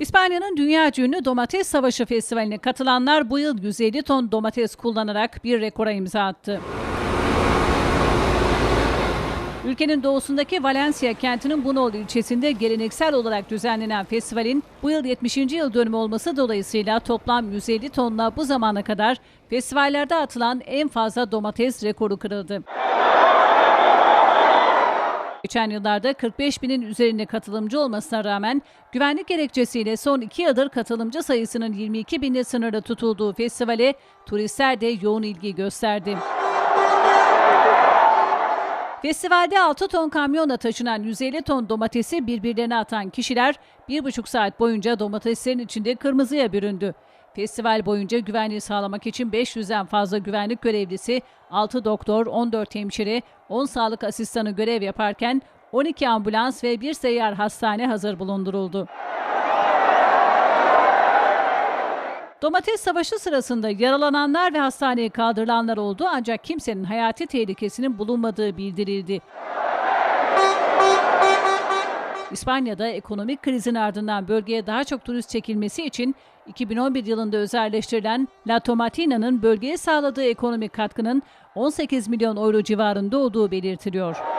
İspanya'nın dünya ünlü Domates Savaşı Festivali'ne katılanlar bu yıl 150 ton domates kullanarak bir rekora imza attı. Ülkenin doğusundaki Valencia kentinin Bunol ilçesinde geleneksel olarak düzenlenen festivalin bu yıl 70. yıl dönümü olması dolayısıyla toplam 150 tonla bu zamana kadar festivallerde atılan en fazla domates rekoru kırıldı. Geçen yıllarda 45 binin üzerinde katılımcı olmasına rağmen güvenlik gerekçesiyle son iki yıldır katılımcı sayısının 22 binle sınırda tutulduğu festivale turistler de yoğun ilgi gösterdi. Festivalde 6 ton kamyonla taşınan 150 ton domatesi birbirlerine atan kişiler 1,5 saat boyunca domateslerin içinde kırmızıya büründü. Festival boyunca güvenliği sağlamak için 500'den fazla güvenlik görevlisi, 6 doktor, 14 hemşire, 10 sağlık asistanı görev yaparken 12 ambulans ve bir seyyar hastane hazır bulunduruldu. Domates savaşı sırasında yaralananlar ve hastaneye kaldırılanlar oldu ancak kimsenin hayati tehlikesinin bulunmadığı bildirildi. İspanya'da ekonomik krizin ardından bölgeye daha çok turist çekilmesi için 2011 yılında özelleştirilen La Tomatina'nın bölgeye sağladığı ekonomik katkının 18 milyon euro civarında olduğu belirtiliyor.